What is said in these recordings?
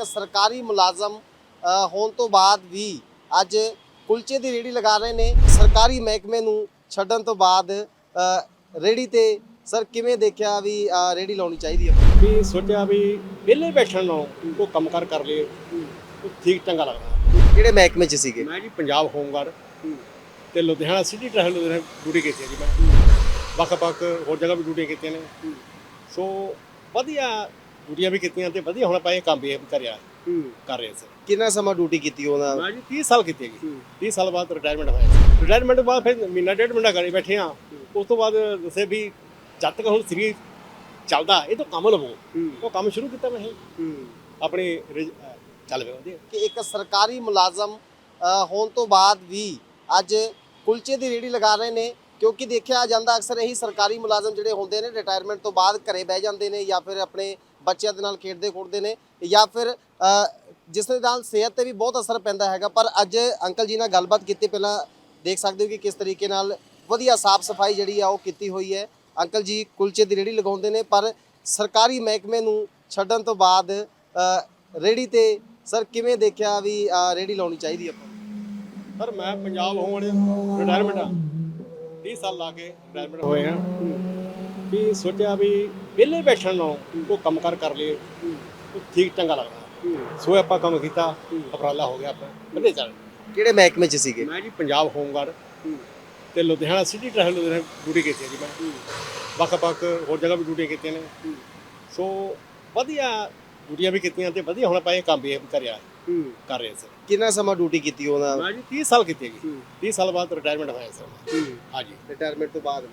ਇੱਕ ਸਰਕਾਰੀ ਮੁਲਾਜ਼ਮ ਹੋਣ ਤੋਂ ਬਾਅਦ ਵੀ ਅੱਜ ਕੁਲਚੇ ਦੀ ਰੇੜੀ ਲਗਾ ਰਹੇ ਨੇ। ਸਰਕਾਰੀ ਮਹਿਕਮੇ ਨੂੰ ਛੱਡਣ ਤੋਂ ਬਾਅਦ ਰੇੜੀ ਤੇ ਸਰ ਕਿਵੇਂ ਦੇਖਿਆ ਵੀ ਰੇੜੀ ਲਾਉਣੀ ਚਾਹੀਦੀ ਹੈ? ਵੀ ਸੋਚਿਆ ਵੀ ਵਿਹਲੇ ਬੈਠਣ ਨਾਲੋਂ ਕੋਈ ਕੰਮਕਾਰ ਕਰ ਲਏ ਉਹ ਠੀਕ ਚੰਗਾ ਲੱਗਦਾ। ਕਿਹੜੇ ਮਹਿਕਮੇ 'ਚ ਸੀਗੇ? ਮੈਂ ਜੀ ਪੰਜਾਬ ਹੋਮਗਾਰਡ ਤੇ Ludhiana city traffic Ludhiana duty ਕੀਤੀ ਹੈ ਜੀ ਮੈਂ। ਵੱਖ-ਵੱਖ ਹੋਰ ਜਗ੍ਹਾ ਵੀ ਡਿਊਟੀ ਕੀਤੀਆਂ ਨੇ। ਸੋ ਵਧੀਆ ਡਿਊਟੀਆਂ ਵੀ ਕੀਤੀਆਂ ਤੇ ਵਧੀਆ ਹੁਣ ਆਪਾਂ ਇਹ ਕੰਮ ਵੀ ਕਰਿਆ ਕਰ ਰਹੇ ਸੀ। ਕਿੰਨਾ ਸਮਾਂ ਡਿਊਟੀ ਕੀਤੀ ਉਹਨਾਂ ਮੈਂ ਜੀ 30 ਸਾਲ ਕੀਤੀ ਹੈ। ਜੀ 30 ਸਾਲ ਬਾਅਦ ਰਿਟਾਇਰਮੈਂਟ ਹੋਇਆ ਰਿਟਾਇਰਮੈਂਟ ਬਾਅਦ ਫਿਰ ਮਹੀਨਾ ਡੇਢ ਮਹੀਨਾ ਘਰੇ ਬੈਠੇ ਆ ਉਸ ਤੋਂ ਬਾਅਦ ਦੱਸੇ ਵੀ ਜਦ ਤੱਕ ਹੁਣ ਸਰੀਰ ਚੱਲਦਾ ਇਹ ਤੋਂ ਕੰਮ ਲਵੋ। ਉਹ ਕੰਮ ਸ਼ੁਰੂ ਕੀਤਾ ਮੈਂ। ਆਪਣੀ ਚੱਲ ਪਿਆ ਵਧੀਆ। ਕਿ ਇੱਕ ਸਰਕਾਰੀ ਮੁਲਾਜ਼ਮ ਹੋਣ ਤੋਂ ਬਾਅਦ ਵੀ ਅੱਜ ਕੁਲਚੇ ਦੀ ਰੇੜੀ ਲਗਾ ਰਹੇ ਨੇ ਕਿਉਂਕਿ ਦੇਖਿਆ ਜਾਂਦਾ ਅਕਸਰ ਇਹੀ ਸਰਕਾਰੀ ਮੁਲਾਜ਼ਮ ਜਿਹੜੇ ਹੁੰਦੇ ਨੇ ਰਿਟਾਇਰਮੈਂਟ ਤੋਂ ਬਾਅਦ ਘਰੇ ਬਹਿ ਜਾਂਦੇ ਨੇ ਜਾਂ ਫਿਰ ਆਪਣੇ ਬੱਚਿਆਂ ਦੇ ਨਾਲ ਖੇਡਦੇ ਖੁੱਡਦੇ ਨੇ ਜਾਂ ਫਿਰ ਜਿਸ ਦੇ ਨਾਲ ਸਿਹਤ ਤੇ ਵੀ ਬਹੁਤ ਅਸਰ ਪੈਂਦਾ ਹੈਗਾ। ਪਰ ਅੱਜ ਅੰਕਲ ਜੀ ਨਾਲ ਗੱਲਬਾਤ ਕੀਤੀ ਪਹਿਲਾਂ ਦੇਖ ਸਕਦੇ ਹੋ ਕਿ ਕਿਸ ਤਰੀਕੇ ਨਾਲ ਵਧੀਆ ਸਾਫ਼ ਸਫ਼ਾਈ ਜਿਹੜੀ ਆ ਉਹ ਕੀਤੀ ਹੋਈ ਹੈ। ਅੰਕਲ ਜੀ ਕੁਲਚੇ ਦੀ ਰੇੜੀ ਲਗਾਉਂਦੇ ਨੇ ਪਰ ਸਰਕਾਰੀ ਮਹਿਕਮੇ ਨੂੰ ਛੱਡਣ ਤੋਂ ਬਾਅਦ ਰੇੜੀ ਤੇ ਸਰ ਕਿਵੇਂ ਦੇਖਿਆ ਵੀ ਰੇੜੀ ਲਾਉਣੀ ਚਾਹੀਦੀ ਆਪਾਂ? ਸਰ ਮੈਂ ਪੰਜਾਬ ਹੋਣ ਰਿਟਾਇਰਮੈਂਟ ਆ। 30 ਸਾਲ ਲਾ ਕੇ ਰਿਟਾਇਰਮੈਂਟ ਹੋਏ ਆ। ਵੀ ਸੋਚਿਆ ਵੀ ਵਿਹਲੇ ਬੈਠਣ ਨਾਲੋਂ ਕੋਈ ਕੰਮਕਾਰ ਕਰ ਲਏ ਉਹ ਠੀਕ ਚੰਗਾ ਲੱਗਦਾ। ਸੋ ਆਪਾਂ ਕੰਮ ਕੀਤਾ ਅਪਰਾਲਾ ਹੋ ਗਿਆ ਆਪਾਂ ਵਧੀਆ ਚੱਲ ਕਿਹੜੇ ਮਹਿਕਮੇ 'ਚ ਸੀਗੇ? ਮੈਂ ਜੀ ਪੰਜਾਬ ਹੋਮਗਾਰਡ ਤੇ Ludhiana city traffic Ludhiana duty ਕੀਤੀ ਜੀ ਮੈਂ। ਵੱਖ-ਵੱਖ ਹੋਰ ਜਗ੍ਹਾ ਵੀ ਡਿਊਟੀ ਕੀਤੀਆਂ ਨੇ। ਸੋ ਵਧੀਆ ਡਿਊਟੀਆਂ ਵੀ ਕੀਤੀਆਂ ਤੇ ਵਧੀਆ ਹੁਣ ਆਪਾਂ ਇਹ ਕੰਮ ਵੀ ਕਰਿਆ ਕਰ ਰਹੇ ਸੀ ਕਿੰਨਾ ਸਮਾਂ ਡਿਊਟੀ ਕੀਤੀ ਉਹਨਾਂ? ਮੈਂ ਜੀ 30 ਸਾਲ ਕੀਤੀ ਜੀ। 30 ਸਾਲ ਬਾਅਦ ਰਿਟਾਇਰਮੈਂਟ ਹੋਇਆ ਸਰ। ਹਾਂਜੀ ਰਿਟਾਇਰਮੈਂਟ ਤੋਂ ਬਾਅਦ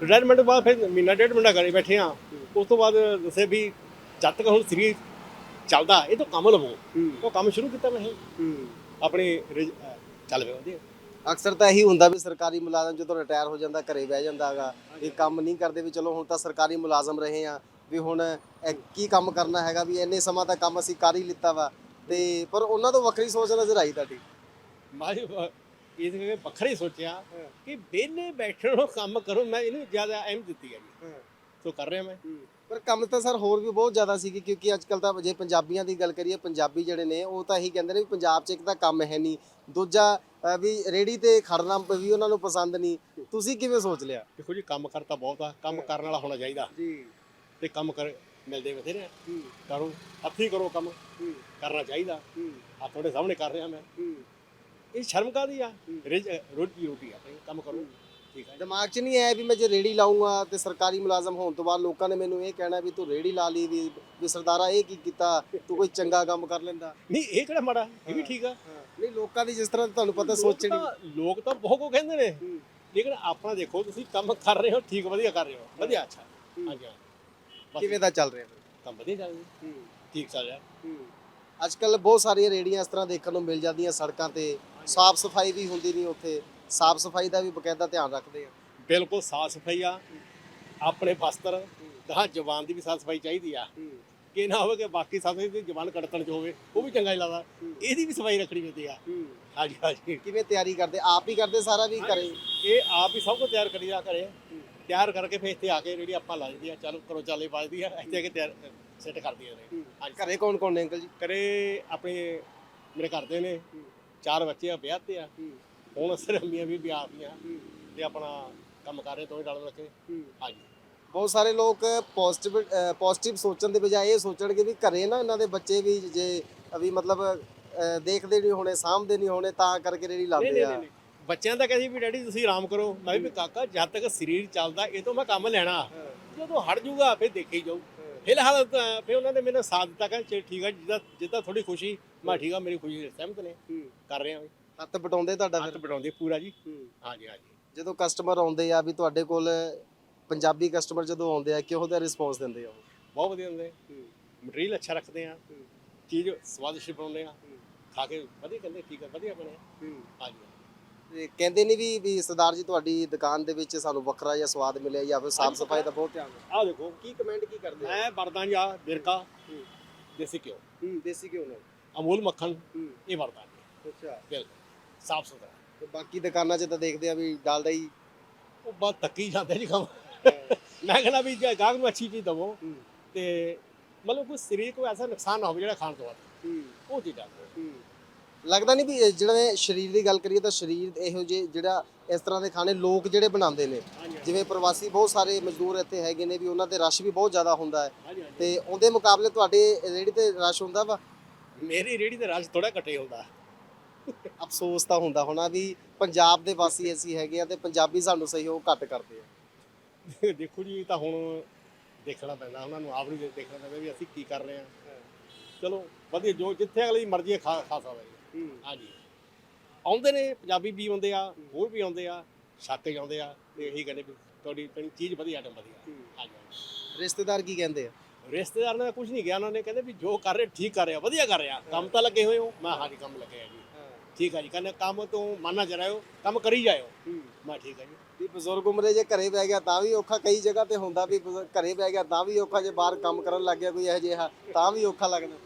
ਰਿਟਾਇਰਮੈਂਟ ਬਾਅਦ ਫਿਰ ਮਹੀਨਾ ਡੇਢ ਮਹੀਨਾ ਘਰੇ ਬੈਠੇ ਆ ਉਸ ਤੋਂ ਬਾਅਦ ਦੱਸੇ ਵੀ ਜਦ ਤੱਕ ਹੁਣ ਸਰੀਰ ਚੱਲਦਾ ਇਹ ਤੋਂ ਕੰਮ ਲਵੋ। ਉਹ ਕੰਮ ਸ਼ੁਰੂ ਕੀਤਾ ਮੈਂ। ਆਪਣੀ ਚੱਲ ਪਿਆ ਵਧੀਆ। ਅਕਸਰ ਤਾਂ ਇਹੀ ਹੁੰਦਾ ਵੀ ਸਰਕਾਰੀ ਮੁਲਾਜ਼ਮ ਜਦੋਂ ਰਿਟਾਇਰ ਹੋ ਜਾਂਦਾ ਘਰੇ ਬਹਿ ਜਾਂਦਾਗਾ ਇਹ ਕੰਮ ਨਹੀਂ ਕਰਦੇ ਵੀ ਚਲੋ ਹੁਣ ਤਾਂ ਸਰਕਾਰੀ ਮੁਲਾਜ਼ਮ ਰਹੇ ਆ ਵੀ ਹੁਣ ਕੀ ਕੰਮ ਕਰਨਾ ਹੈਗਾ ਵੀ ਇੰਨੇ ਸਮਾਂ ਤਾਂ ਕੰਮ ਅਸੀਂ ਕਰ ਹੀ ਲਿੱਤਾ ਵਾ। ਤੇ ਪਰ ਉਹਨਾਂ ਤੋਂ ਵੱਖਰੀ ਸੋਚ ਨਜ਼ਰ ਆਈ ਤੁਹਾਡੀ? ਮੈਂ ਜੀ ਵ- ਇਸ ਕਰਕੇ ਵੱਖਰਾ ਹੀ। ਸੋਚਿਆ ਕਿ ਵਿਹਲੇ ਬੈਠਣ ਕੰਮ ਕਰੋ ਮੈਂ ਇਹਨੂੰ ਜ਼ਿਆਦਾ ਅਹਿਮ ਦਿੱਤੀ ਹੈ। ਜੀ ਸੋ ਕਰ ਰਿਹਾ ਮੈਂ। ਪਰ ਕੰਮ ਤਾਂ ਸਰ ਹੋਰ ਵੀ ਬਹੁਤ ਜ਼ਿਆਦਾ ਸੀਗੇ ਕਿਉਂਕਿ ਅੱਜ ਕੱਲ ਤਾਂ ਜੇ ਪੰਜਾਬੀਆਂ ਦੀ ਗੱਲ ਕਰੀਏ ਪੰਜਾਬੀ ਜਿਹੜੇ ਨੇ ਉਹ ਤਾਂ ਇਹੀ ਕਹਿੰਦੇ ਨੇ ਵੀ ਪੰਜਾਬ 'ਚ ਇੱਕ ਤਾਂ ਕੰਮ ਹੈ ਨਹੀਂ। ਦੂਜਾ ਅ, ਵੀ ਰੇੜੀ ਤੇ ਖੜਨਾ ਵੀ ਉਹਨਾਂ ਨੂੰ ਪਸੰਦ ਨਹੀਂ। ਤੁਸੀਂ ਕਿਵੇਂ ਸੋਚ ਲਿਆ? ਦੇਖੋ ਜੀ ਕੰਮ ਕਰਤਾ ਬਹੁਤ ਆ। ਕੰਮ ਕਰਨ ਵਾਲਾ ਹੋਣਾ ਚਾਹੀਦਾ। ਜੀ। ਤੇ ਕੰਮ ਕਰ ਮਿਲਦੇ ਬਥੇਰੇ ਆ। ਕਰੋ ਹੱਥੀਂ ਕਰੋ ਕੰਮ। ਕਰਨਾ ਚਾਹੀਦਾ। ਆ ਤੁਹਾਡੇ ਸਾਹਮਣੇ ਕਰ ਰਿਹਾ ਮੈਂ। ਇਹ ਸ਼ਰਮ ਕਾਦੀ ਆ? ਰਿਜ- ਰੋਟੀ ਰੋਟੀ ਆ ਭਾਈ ਕੰਮ ਕਰੋ। ਠੀਕ ਹੈ ਦਿਮਾਗ 'ਚ ਨਹੀਂ ਆਇਆ ਵੀ ਮੈਂ ਜੇ ਰੇੜੀ ਲਾਉਂਗਾ ਤੇ ਸਰਕਾਰੀ ਮੁਲਾਜ਼ਮ ਹੋਣ ਤੋਂ ਬਾਅਦ ਲੋਕਾਂ ਨੇ ਮੈਨੂੰ ਇਹ ਕਹਿਣਾ ਵੀ ਤੂੰ ਰੇੜੀ ਲਾ ਲਈ ਵੀ ਵੀ ਸਰਦਾਰਾ ਇਹ ਕੀ ਕੀਤਾ? ਤੂੰ ਕੋਈ ਚੰਗਾ ਕੰਮ ਕਰ ਲੈਂਦਾ। ਨਹੀਂ ਇਹ ਕਿਹੜਾ ਮਾੜਾ? ਇਹ ਵੀ ਠੀਕ ਆ। ਨਹੀਂ ਲੋਕਾਂ ਦੀ ਜਿਸ ਤਰ੍ਹਾਂ ਤੁਹਾਨੂੰ ਪਤਾ ਸੋਚਣੀ ਲੋਕ ਤਾਂ- ਲੋਕ ਤਾਂ ਬਹੁਤ ਕੋ ਕਹਿੰਦੇ ਨੇ। ਲੇਕਿਨ ਆਪਣਾ ਦੇਖੋ ਤੁਸੀਂ ਕੰਮ ਕਰ ਰਹੇ ਹੋ ਠੀਕ ਵਧੀਆ ਕਰ ਰਹੇ ਹੋ। ਵਧੀਆ ਅੱਛਾ। ਹਾਂਜੀ ਹਾਂ। ਬਸ। ਕਿਵੇਂ ਦਾ ਚੱਲ ਰਿਹਾ? ਕੰਮ ਵਧੀਆ ਚੱਲ ਰਿਹਾ। ਠੀਕ ਚੱਲ ਰਿਹਾ। ਅੱਜ ਕੱਲ ਬਹੁਤ ਸਾਰੀਆਂ ਰੇੜੀਆਂ ਇਸ ਤਰ੍ਹਾਂ ਦੇਖਣ ਨੂੰ ਮਿਲ ਜਾਂਦੀਆਂ ਸੜਕਾਂ ਤੇ। ਸਾਫ਼ ਸਫ਼ਾਈ ਵੀ ਹੁੰਦੀ ਨਹੀਂ ਉੱਥੇ। ਸਾਫ਼ ਸਫ਼ਾਈ ਦਾ ਵੀ ਬਕਾਇਦਾ ਧਿਆਨ ਰੱਖਦੇ ਆ। ਬਿਲਕੁਲ ਸਾਫ਼ ਸਫ਼ਾਈ ਆ। ਆਪਣੇ ਬਸਤਰ ਦਾ ਜਵਾਨ ਦੀ ਵੀ ਸਾਫ਼ ਸਫ਼ਾਈ ਚਾਹੀਦੀ ਆ। ਕਿ ਨਾ ਹੋਵੇ ਕਿ ਬਾਕੀ ਸਫ਼ਾਈ ਦੀ ਜਵਾਨ ਕੜਤਣ ਚ ਹੋਵੇ ਉਹ ਵੀ ਚੰਗਾ ਹੀ ਲੱਗਦਾ। ਇਹਦੀ ਵੀ ਸਫ਼ਾਈ ਰੱਖਣੀ ਪੈਂਦੀ ਆ। ਹਾਂਜੀ ਹਾਂਜੀ। ਕਿਵੇਂ ਤਿਆਰੀ ਕਰਦੇ? ਆਪ ਹੀ ਕਰਦੇ ਸਾਰਾ ਵੀ ਕਰੇ ਇਹ ਆਪ ਹੀ ਸਭ ਕੁਝ ਤਿਆਰ ਕਰੀਦਾ ਘਰੇ। ਤਿਆਰ ਕਰਕੇ ਫਿਰ ਇੱਥੇ ਆ ਕੇ ਜਿਹੜੀ ਆਪਾਂ ਲਾ ਦਿੰਦੀ ਆ ਚਲੋ ਕਰੋ ਚਾਲੇ ਵੱਜਦੀ ਆ ਇੱਥੇ ਆ ਕੇ ਤਿਆਰ ਸੈੱਟ ਕਰਦੀ ਆ ਹਾਂਜੀ। ਘਰੇ ਕੌਣ ਕੌਣ ਨੇ ਅੰਕਲ ਜੀ? ਕਰੇ ਆਪਣੇ ਮੇਰੇ ਘਰ ਦੇ ਨੇ ਚਾਰ ਬੱਚੇ ਆ ਵਿਆਹ ਤੇ ਆ। ਹੁਣ ਸਿਰ ਮੀਆਂ ਵੀ ਵਿਆਹ ਦੀਆਂ ਤੇ ਆਪਣਾ ਕੰਮ ਕਰ ਰਹੇ ਦੋਵੇਂ ਨਾਲ ਮਿਲ ਕੇ। ਹਾਂਜੀ। ਬਹੁਤ ਸਾਰੇ ਲੋਕ ਪੋਜ਼ਿਟਿਵ ਪੋਜ਼ਿਟਿਵ ਸੋਚਣ ਦੇ ਬਜਾਏ ਇਹ ਸੋਚਣਗੇ ਵੀ ਘਰੇ ਨਾ ਇਹਨਾਂ ਦੇ ਬੱਚੇ ਵੀ ਜੇ ਵੀ ਮਤਲਬ ਅਹ, ਦੇਖਦੇ ਨਹੀਂ ਹੋਣੇ ਸਾਂਭਦੇ ਨਹੀਂ ਹੋਣੇ ਤਾਂ ਕਰਕੇ ਰੇੜੀ ਲਾਉਂਦੇ ਆ। ਬੱਚਿਆਂ ਦਾ ਕਹਿੰਦੀ ਵੀ ਡੈਡੀ ਤੁਸੀਂ ਆਰਾਮ ਕਰੋ। ਮੈਂ ਵੀ ਕਾਕਾ ਜਦ ਤੱਕ ਸਰੀਰ ਚੱਲਦਾ ਇਹ ਤੋਂ ਮੈਂ ਕੰਮ ਲੈਣਾ। ਜਦੋਂ ਹਟ ਜਾਊਗਾ ਫਿਰ ਦੇਖੀ ਜਾਊ। ਫਿਲਹਾਲ ਤਾਂ ਫਿਰ ਉਹਨਾਂ ਨੇ ਮੈਨੂੰ ਸਾਥ ਦਿੱਤਾ ਕਹਿੰਦੇ ਠੀਕ ਆ ਜਿੱਦਾਂ ਜਿੱਦਾਂ ਥੋੜੀ ਖੁਸ਼ੀ ਮੈਂ ਠੀਕ ਆ ਮੇਰੀ ਖੁਸ਼ੀ ਨਾਲ ਸਹਿਮਤ ਨੇ। ਕਰ ਰਹੇ ਆ ਵੀ। ਹੱਥ ਬਟਾਉਂਦੇ ਤੁਹਾਡਾ ਹੱਥ ਫਿਰ? ਬਟਾਉਂਦੇ ਪੂਰਾ ਜੀ। ਹਾਂਜੀ ਹਾਂਜੀ। ਜਦੋਂ ਕਸਟਮਰ ਆਉਂਦੇ ਆ ਵੀ ਤੁਹਾਡੇ ਕੋਲ ਪੰਜਾਬੀ ਕਸਟਮਰ ਜਦੋਂ ਆਉਂਦੇ ਆ ਕਿਹੋ ਜਿਹਾ ਰਿਸਪੌਂਸ ਦਿੰਦੇ ਆ ਉਹ? ਬਹੁਤ ਵਧੀਆ ਹੁੰਦੇ। ਮਟੀਰੀਅਲ ਅੱਛਾ ਰੱਖਦੇ ਆ। ਚੀਜ਼ ਸਵਾਦਿਸ਼ਟ ਬਣਾਉਂਦੇ ਆ। ਖਾ ਕੇ ਵਧੀਆ ਕਹਿੰਦੇ ਠੀਕ ਆ ਵਧੀਆ ਬਣਿਆ ਹਾਂਜੀ ਤੇ ਕਹਿੰਦੇ ਨਹੀਂ ਵੀ ਵੀ ਸਰਦਾਰ ਜੀ ਤੁਹਾਡੀ ਦੁਕਾਨ ਦੇ ਵਿੱਚ ਸਾਨੂੰ ਵੱਖਰਾ ਜਿਹਾ ਸਵਾਦ ਮਿਲਿਆ ਜਾਂ ਫਿਰ ਸਾਫ਼ ਸਫ਼ਾਈ ਦਾ ਬਹੁਤ ਧਿਆਨ ਆਹ ਦੇਖੋ। ਕੀ ਕਮੈਂਟ ਕੀ ਕਰਦੇ ਆ ਮੈਂ ਵਰਦਾਂ ਜਾਂ ਬਿਰਕਾ ਦੇਸੀ ਘਿਓ। ਹੂੰ ਦੇਸੀ ਕਿਉਂ ਨਾ। ਅਮੂਲ ਮੱਖਣ ਇਹ ਵਰਦਾਂ ਨੇ ਅੱਛਾ। ਬਿਲਕੁਲ ਸਾਫ਼ ਸੁਥਰਾ। ਤੇ ਬਾਕੀ ਦੁਕਾਨਾਂ 'ਚ ਤਾਂ ਦੇਖਦੇ ਆ ਵੀ ਡਾਲਦਾ ਹੀ ਉਹ ਬਾਤ ਤੱਕੀ ਜਾਂਦੇ ਜੀ ਕੰਮ। ਮੈਂ ਕਹਿੰਦਾ ਵੀ ਜੇ ਗਾਹਕ ਨੂੰ ਅੱਛੀ ਚੀਜ਼ ਦਵੋ। ਤੇ ਮਤਲਬ ਕੋਈ ਸਰੀਰ ਕੋਈ ਐਸਾ ਨੁਕਸਾਨ ਨਾ ਹੋਵੇ ਜਿਹੜਾ ਖਾਣ ਤੋਂ ਬਾਅਦ ਉਹ ਚੀਜ਼ਾਂ ਨੇ। ਲੱਗਦਾ ਨਹੀਂ ਵੀ ਜਿਹੜਾ ਸਰੀਰ ਦੀ ਗੱਲ ਕਰੀਏ ਤਾਂ ਸਰੀਰ ਇਹੋ ਜਿਹੇ ਜਿਹੜਾ ਇਸ ਤਰ੍ਹਾਂ ਦੇ ਖਾਣੇ ਲੋਕ ਜਿਹੜੇ ਬਣਾਉਂਦੇ ਨੇ। ਜਿਵੇਂ ਪ੍ਰਵਾਸੀ ਬਹੁਤ ਸਾਰੇ ਮਜ਼ਦੂਰ ਇੱਥੇ ਹੈਗੇ ਨੇ ਵੀ ਉਹਨਾਂ ਤੇ ਰਸ਼ ਵੀ ਬਹੁਤ ਜ਼ਿਆਦਾ ਹੁੰਦਾ ਹੈ। ਤੇ ਉਹਦੇ ਮੁਕਾਬਲੇ ਤੁਹਾਡੇ ਰੇੜੀ ਤੇ ਰਸ਼ ਹੁੰਦਾ ਵਾ? ਮੇਰੀ ਰੇੜੀ ਤੇ ਰਸ਼ ਥੋੜਾ ਘਟੇ ਹੁੰਦਾ। ਅਫਸੋਸ ਤਾਂ ਹੁੰਦਾ ਹੋਣਾ ਵੀ ਪੰਜਾਬ ਦੇ ਵਾਸੀ ਅਸੀਂ ਹੈਗੇ ਆ ਤੇ ਪੰਜਾਬੀ ਸਾਨੂੰ ਸਹਿਯੋਗ ਘੱਟ ਕਰਦੇ ਆ। ਦੇਖੋ ਜੀ ਇਹ ਤਾਂ ਹੁਣ ਦੇਖਣਾ ਪੈਂਦਾ ਉਹਨਾਂ ਨੂੰ ਆਪ ਨੂੰ ਦੇਖਣਾ ਪੈਂਦਾ ਵੀ ਅਸੀਂ ਕੀ ਕਰ ਰਹੇ ਹਾਂ। ਚਲੋ ਵਧੀਆ ਜੋ ਜਿੱਥੇ ਅਗਲੀ ਮਰਜ਼ੀ ਖਾ ਖਾ ਸਕਦਾ ਜੀ। ਹਾਂਜੀ। ਆਉਂਦੇ ਨੇ ਪੰਜਾਬੀ ਵੀ ਆਉਂਦੇ ਆ ਹੋਰ ਵੀ ਆਉਂਦੇ ਆ ਛੱਕ ਜਾਂਦੇ ਆ ਤੇ ਇਹੀ ਕਹਿੰਦੇ ਵੀ ਤੁਹਾਡੀ ਤੁਹਾਡੀ ਚੀਜ਼ ਵਧੀਆ ਆਟਮ ਵਧੀਆ। ਹਾਂਜੀ। ਰਿਸ਼ਤੇਦਾਰ ਕੀ ਕਹਿੰਦੇ ਆ? ਰਿਸ਼ਤੇਦਾਰ ਨੇ ਕੁਝ ਨਹੀਂ ਕਿਹਾ ਉਹਨਾਂ ਨੇ ਕਹਿੰਦੇ ਵੀ ਜੋ ਕਰ ਰਹੇ ਠੀਕ ਕਰ ਰਿਹਾ ਵਧੀਆ ਕਰ ਰਿਹਾ। ਕੰਮ ਤਾਂ ਲੱਗੇ ਹੋਏ ਹੋ। ਮੈਂ ਹਾਂਜੀ ਕੰਮ ਲੱਗੇ ਆ ਜੀ। ਠੀਕ ਆ ਜੀ ਕਹਿੰਦੇ ਕੰਮ ਤੋਂ ਮਨ ਜਰਾਇਓ ਕੰਮ ਕਰੀ ਜਾਇਓ। ਮੈਂ ਠੀਕ ਆ ਜੀ। ਵੀ ਬਜ਼ੁਰਗ ਉਮਰੇ ਜੇ ਘਰੇ ਬਹਿ ਗਿਆ ਤਾਂ ਵੀ ਔਖਾ ਕਈ ਜਗ੍ਹਾ ਤੇ ਹੁੰਦਾ ਵੀ ਬਜ਼ੁਰਗ ਘਰੇ ਬਹਿ ਗਿਆ ਤਾਂ ਵੀ ਔਖਾ ਜੇ ਬਾਹਰ ਕੰਮ ਕਰਨ ਲੱਗ ਗਿਆ ਕੋਈ ਇਹੋ ਜਿਹਾ ਤਾਂ ਵੀ ਔਖਾ ਲੱਗਦਾ।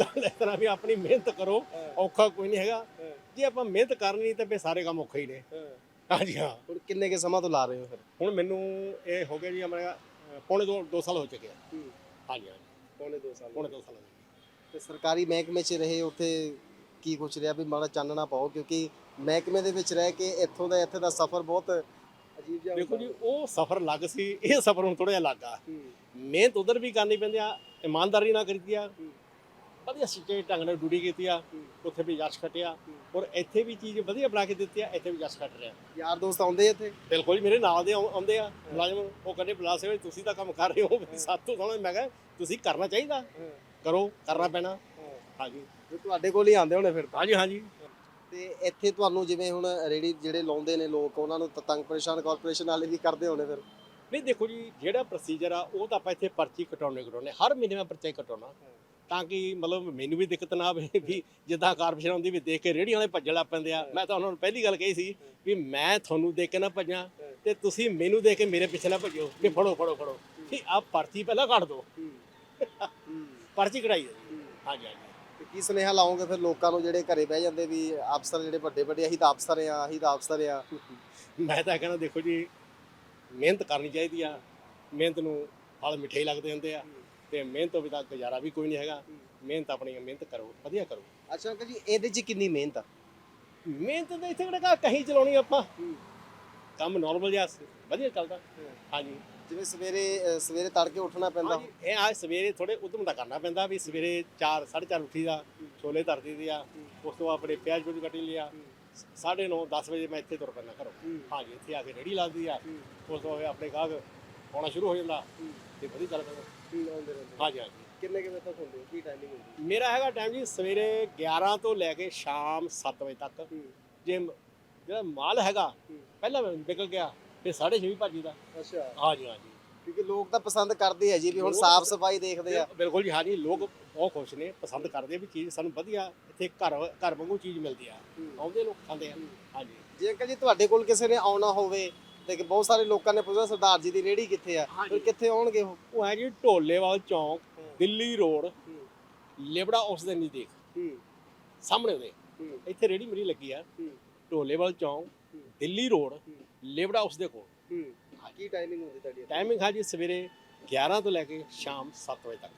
ਗੱਲ ਇਸ ਤਰ੍ਹਾਂ ਵੀ ਆਪਣੀ ਮਿਹਨਤ ਕਰੋ ਔਖਾ ਕੋਈ ਨਹੀਂ ਹੈਗਾ। ਜੇ ਆਪਾਂ ਮਿਹਨਤ ਕਰਨੀ ਤਾਂ ਫੇ ਸਾਰੇ ਕੰਮ ਔਖੇ ਹੀ ਨੇ। ਹਾਂਜੀ ਹਾਂ ਹੁਣ ਕਿੰਨੇ ਕੇ ਸਮਾਂ ਤੋਂ ਲਾ ਰਹੇ ਹੋ ਫਿਰ? ਹੁਣ ਮੈਨੂੰ ਇਹ ਹੋ ਗਿਆ ਜੀ ਮੇਰਾ ਪੌਣੇ ਦੋ ਦੋ ਸਾਲ ਹੋ ਚੁੱਕੇ ਆ। ਹਾਂਜੀ ਹਾਂਜੀ। ਪੌਣੇ 2 ਸਾਲ ਪੌਣੇ ਦੋ ਸਾਲ ਹੋ ਗਏ। ਤੇ ਸਰਕਾਰੀ ਮਹਿਕਮੇ 'ਚ ਰਹੇ ਉੱਥੇ ਕੀ ਕੁਛ ਰਿਹਾ ਵੀ ਮਾੜਾ ਚਾਨਣਾ ਪਾਓ? ਕਿਉਂਕਿ ਮਹਿਕਮੇ ਦੇ ਵਿੱਚ ਰਹਿ ਕੇ ਇੱਥੋਂ ਦਾ ਇੱਥੇ ਦਾ ਸਫ਼ਰ ਬਹੁਤ ਅਜੀਬ ਜਿਹਾ ਦੇਖੋ ਜੀ ਉਹ ਸਫ਼ਰ ਲੱਗ ਸੀ ਇਹ ਸਫ਼ਰ ਹੁਣ ਥੋੜਾ ਜਿਹਾ ਲੱਗ ਆ। ਮਿਹਨਤ ਉਧਰ ਵੀ ਕਰਨੀ ਪੈਂਦੀ ਆ ਇਮਾਨਦਾਰੀ ਨਾਲ ਕਰੀਦੀ ਆ। ਵਧੀਆ ਸਿੱਟੇ ਢੰਗ ਨਾਲ ਡਿਊਟੀ ਕੀਤੀ ਆ ਉੱਥੇ ਵੀ ਜਸ਼ ਖਟਿਆ ਔਰ ਇੱਥੇ ਵੀ ਚੀਜ਼ ਵਧੀਆ ਬਣਾ ਕੇ ਦਿੱਤੀ ਆ ਇੱਥੇ ਵੀ ਜਸ਼ ਖਟ ਰਿਹਾ। ਯਾਰ ਦੋਸਤ ਆਉਂਦੇ ਇੱਥੇ? ਬਿਲਕੁਲ ਜੀ ਮੇਰੇ ਨਾਲ ਦੇ ਆਉ- ਆਉਂਦੇ ਆ ਮੁਲਾਜ਼ਮ ਉਹ ਕਹਿੰਦੇ ਬਲਾਸੇ ਵਿੱਚ ਤੁਸੀਂ ਤਾਂ ਕੰਮ ਕਰ ਰਹੇ ਹੋ ਸਾਤੋਂ ਸੋਹਣਾ। ਮੈਂ ਕਿਹਾ ਤੁਸੀਂ ਕਰਨਾ ਚਾਹੀਦਾ। ਕਰੋ ਕਰਨਾ ਪੈਣਾ। ਹਾਂਜੀ। ਵੀ ਤੁਹਾਡੇ ਕੋਲ ਹੀ ਆਉਂਦੇ ਹੋਣੇ ਫਿਰ ਤਾਂ? ਹਾਂਜੀ ਹਾਂਜੀ। ਤੇ ਇੱਥੇ ਤੁਹਾਨੂੰ ਜਿਵੇਂ ਹੁਣ ਰੇੜੀ ਜਿਹੜੇ ਲਾਉਂਦੇ ਨੇ ਲੋਕ ਉਹਨਾਂ ਨੂੰ ਤਾਂ ਤੰਗ ਪਰੇਸ਼ਾਨ ਕਾਰਪੋਰੇਸ਼ਨ ਵਾਲੇ ਵੀ ਕਰਦੇ ਹੋਣੇ ਫਿਰ? ਨਹੀਂ ਦੇਖੋ ਜੀ ਜਿਹੜਾ ਪ੍ਰੋਸੀਜਰ ਆ ਉਹ ਤਾਂ ਆਪਾਂ ਇੱਥੇ ਪਰਚੀ ਕਟਾਉਣੇ ਕਟਾਉਣੇ ਹਰ ਮਹੀਨੇ ਮੈਂ ਪਰਚੀ ਕਟਾਉਣਾ। ਤਾਂ ਕਿ ਮਤਲਬ ਮੈਨੂੰ ਵੀ ਦਿੱਕਤ ਨਾ ਆਵੇ ਵੀ ਜਿੱਦਾਂ ਕਾਰਪੋਰੇਸ਼ਨ ਆਉਂਦੀ ਵੀ ਦੇਖ ਕੇ ਰੇਹੜੀਆਂ ਵਾਲੇ ਭੱਜਣ ਲੱਗ ਪੈਂਦੇ ਆ। ਮੈਂ ਤਾਂ ਉਹਨਾਂ ਨੂੰ ਪਹਿਲੀ ਗੱਲ ਕਹੀ ਸੀ ਵੀ ਮੈਂ ਤੁਹਾਨੂੰ ਦੇਖ ਕੇ ਨਾ ਭੱਜਾਂ ਤੇ ਤੁਸੀਂ ਮੈਨੂੰ ਦੇਖ ਕੇ ਮੇਰੇ ਪਿੱਛੇ ਨਾ ਭੱਜੋ ਕਿ ਫੜੋ ਫੜੋ ਫੜੋ। ਕਿ ਆਪ ਪਰਚੀ ਪਹਿਲਾਂ ਕੱਢ ਦਿਓ। ਪਰਚੀ ਕਢਾਈ। ਹਾਂਜੀ ਹਾਂਜੀ। ਤੇ ਕੀ ਸੁਨੇਹਾ ਲਾਓਗੇ ਫਿਰ ਲੋਕਾਂ ਨੂੰ ਜਿਹੜੇ ਘਰੇ ਬਹਿ ਜਾਂਦੇ ਵੀ ਅਫਸਰ ਜਿਹੜੇ ਵੱਡੇ ਵੱਡੇ ਅਸੀਂ ਤਾਂ ਅਫਸਰ ਆ ਅਸੀਂ ਤਾਂ ਅਫਸਰ ਆ ਮੈਂ ਤਾਂ ਕਹਿੰਦਾ ਦੇਖੋ ਜੀ ਮਿਹਨਤ ਕਰਨੀ ਚਾਹੀਦੀ ਆ। ਮਿਹਨਤ ਨੂੰ ਫਲ ਮਿੱਠੇ ਲੱਗਦੇ ਹੁੰਦੇ ਆ। ਤੇ ਮਿਹਨਤ ਤੋਂ ਬਿਨਾਂ ਗੁਜ਼ਾਰਾ ਵੀ ਕੋਈ ਨਹੀਂ ਹੈਗਾ। ਮਿਹਨਤ ਆਪਣੀ ਮਿਹਨਤ ਕਰੋ ਵਧੀਆ ਕਰੋ। ਅੱਛਾ ਅੰਕਲ ਜੀ ਇਹਦੇ 'ਚ ਕਿੰਨੀ ਮਿਹਨਤ ਆ? ਮਿਹਨਤ ਤਾਂ ਇੱਥੇ ਕਿਹੜਾ ਕਹੀਂ ਚਲਾਉਣੀ ਆਪਾਂ। ਕੰਮ ਨਾਰਮਲ ਜਿਹਾ ਵਧੀਆ ਚੱਲਦਾ। ਹਾਂਜੀ। ਜਿਵੇਂ ਸਵੇਰੇ ਸਵੇਰੇ ਤੜਕੇ ਉੱਠਣਾ ਪੈਂਦਾ। ਹਾਂਜੀ ਇਹ ਆ ਸਵੇਰੇ ਥੋੜੇ ਉਦਮ ਦਾ ਕਰਨਾ ਪੈਂਦਾ ਵੀ ਸਵੇਰੇ 4 4:30 ਉੱਠੀ ਦਾ ਛੋਲੇ ਧਰ ਦੀ ਆ ਉਸ ਤੋਂ ਆਪਣੇ ਪਿਆਜ਼ ਪੂਜ ਕੱਟੀ ਲਿਆ। 9:30 10 ਵਜੇ ਮੈਂ ਇੱਥੇ ਤੁਰ ਪੈਣਾ ਘਰੋਂ। ਹਾਂਜੀ ਇੱਥੇ ਆ ਕੇ ਰੇੜੀ ਲਾਦੀ ਆ। ਉਸ ਤੋਂ ਬਾਅਦ ਆਪਣੇ ਗਾਹਕ ਆਉਣਾ ਸ਼ੁਰੂ ਹੋ ਜਾਂਦਾ ਤੇ ਵਧੀਆ ਚੱਲ ਪੈਂਦਾ। ਆਉਂਦੇ ਰਹਿੰਦੇ ਹਾਂਜੀ ਹਾਂਜੀ। ਕਿੰਨੇ ਕਿਵੇਂ ਤੱਕ ਹੁੰਦੇ ਹੋ? ਕੀ ਟਾਈਮਿੰਗ ਹੁੰਦੀ ਮੇਰਾ ਹੈਗਾ ਟਾਈਮ ਜੀ ਸਵੇਰੇ 11 ਤੋਂ ਲੈ ਕੇ ਸ਼ਾਮ 7 ਵਜੇ ਤੱਕ। ਜੇ ਮ- ਜਿਹੜਾ ਮਾਲ ਹੈਗਾ ਪਹਿਲਾਂ ਨਿਕਲ ਗਿਆ ਫਿਰ 6:30 ਭੱਜੀ ਦਾ ਅੱਛਾ। ਹਾਂਜੀ ਹਾਂਜੀ। ਕਿਉਂਕਿ ਲੋਕ ਤਾਂ ਪਸੰਦ ਕਰਦੇ ਆ ਜੀ ਵੀ ਹੁਣ ਸਾਫ਼ ਸਫ਼ਾਈ ਦੇਖਦੇ ਆ। ਬਿਲਕੁਲ ਜੀ ਹਾਂਜੀ ਲੋਕ ਬਹੁਤ ਖੁਸ਼ ਨੇ ਪਸੰਦ ਕਰਦੇ ਆ ਵੀ ਚੀਜ਼ ਸਾਨੂੰ ਵਧੀਆ ਇੱਥੇ ਘਰ ਘਰ ਵਾਂਗੂ ਚੀਜ਼ ਮਿਲਦੀ ਆ। ਆਉਂਦੇ ਲੋਕ ਖਾਂਦੇ ਆ। ਹਾਂਜੀ। ਜੇ ਅੰਕਲ ਜੀ ਤੁਹਾਡੇ ਕੋਲ ਕਿਸੇ ਨੇ ਆਉਣਾ ਹੋਵੇ ਤੇ ਕਿ ਬਹੁਤ ਸਾਰੇ ਲੋਕਾਂ ਨੇ ਪੁੱਛਿਆ ਸਰਦਾਰ ਜੀ ਦੀ ਰੇੜੀ ਕਿੱਥੇ ਆ? ਹਾਂਜੀ। ਫਿਰ ਕਿੱਥੇ ਆਉਣਗੇ ਉਹ? ਉਹ ਹੈ ਜੀ ਢੋਲੇਵਾਲ ਚੌਂਕ ਦਿੱਲੀ ਰੋਡ। ਲਿਬੜਾ ਉਸ ਦੇ ਨਜ਼ਦੀਕ ਸਾਹਮਣੇ ਉਹਦੇ ਇੱਥੇ ਰੇੜੀ ਮੇਰੀ ਲੱਗੀ ਆ। ਢੋਲੇਵਾਲ ਚੌਂਕ ਦਿੱਲੀ ਰੋਡ ਲਿਬੜਾ ਉਸ ਦੇ ਕੋਲ। ਕੀ ਟਾਈਮਿੰਗ ਹੁੰਦੀ ਤੁਹਾਡੀ ਟਾਈਮਿੰਗ ਹੈ ਜੀ ਸਵੇਰੇ 11 ਤੋਂ ਲੈ ਕੇ ਸ਼ਾਮ 7 ਵਜੇ ਤੱਕ।